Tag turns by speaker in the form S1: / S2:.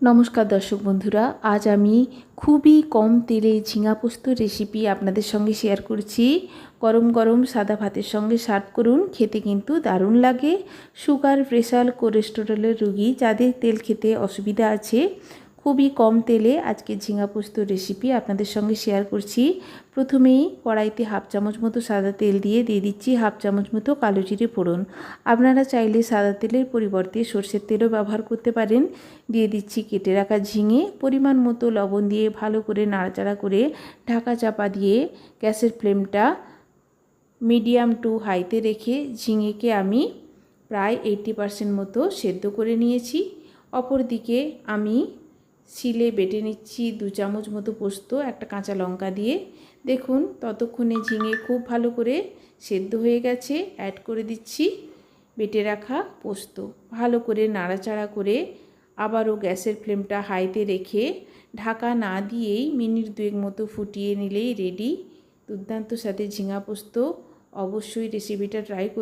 S1: নমস্কার দর্শক বন্ধুরা, আজ আমি খুবই কম তেলে ঝিঙা পোস্ত রেসিপি আপনাদের সঙ্গে শেয়ার করছি। গরম গরম সাদা ভাতের সঙ্গে সার্ভ করুন, খেতে কিন্তু দারুণ লাগে। সুগার প্রেশার কোলেস্টেরলের রুগী যাদের তেল খেতে অসুবিধা আছে খুবই কম তেলে আজকে ঝিঙা পোস্ত রেসিপি আপনাদের সঙ্গে শেয়ার করছি। প্রথমেই কড়াইতে হাফ চামচ মতো সাদা তেল দিয়ে দিয়ে দিচ্ছি হাফ চামচ মতো কালো জিরে ফোড়ন। আপনারা চাইলে সাদা তেলের পরিবর্তে সর্ষের তেলও ব্যবহার করতে পারেন। দিয়ে দিচ্ছি কেটে রাখা ঝিঙে, পরিমাণ মতো লবণ দিয়ে ভালো করে নাড়াচাড়া করে ঢাকা চাপা দিয়ে গ্যাসের ফ্লেমটা মিডিয়াম টু হাইতে রেখে ঝিঙেকে আমি প্রায় এইটটি পারসেন্ট মতো সেদ্ধ করে নিয়েছি। অপরদিকে আমি শিলে বেটে নিচ্ছি দু চামচ মতো পোস্ত, একটা কাঁচা লঙ্কা দিয়ে। দেখুন, ততক্ষণে ঝিঙে খুব ভালো করে সেদ্ধ হয়ে গেছে। অ্যাড করে দিচ্ছি বেটে রাখা পোস্ত। ভালো করে নাড়াচাড়া করে আবারও গ্যাসের ফ্লেমটা হাইতে রেখে ঢাকা না দিয়েই মিনিট দুয়েক মতো ফুটিয়ে নিলেই রেডি। দুর্দান্ত সাথে ঝিঙা পোস্ত। অবশ্যই রেসিপিটা ট্রাই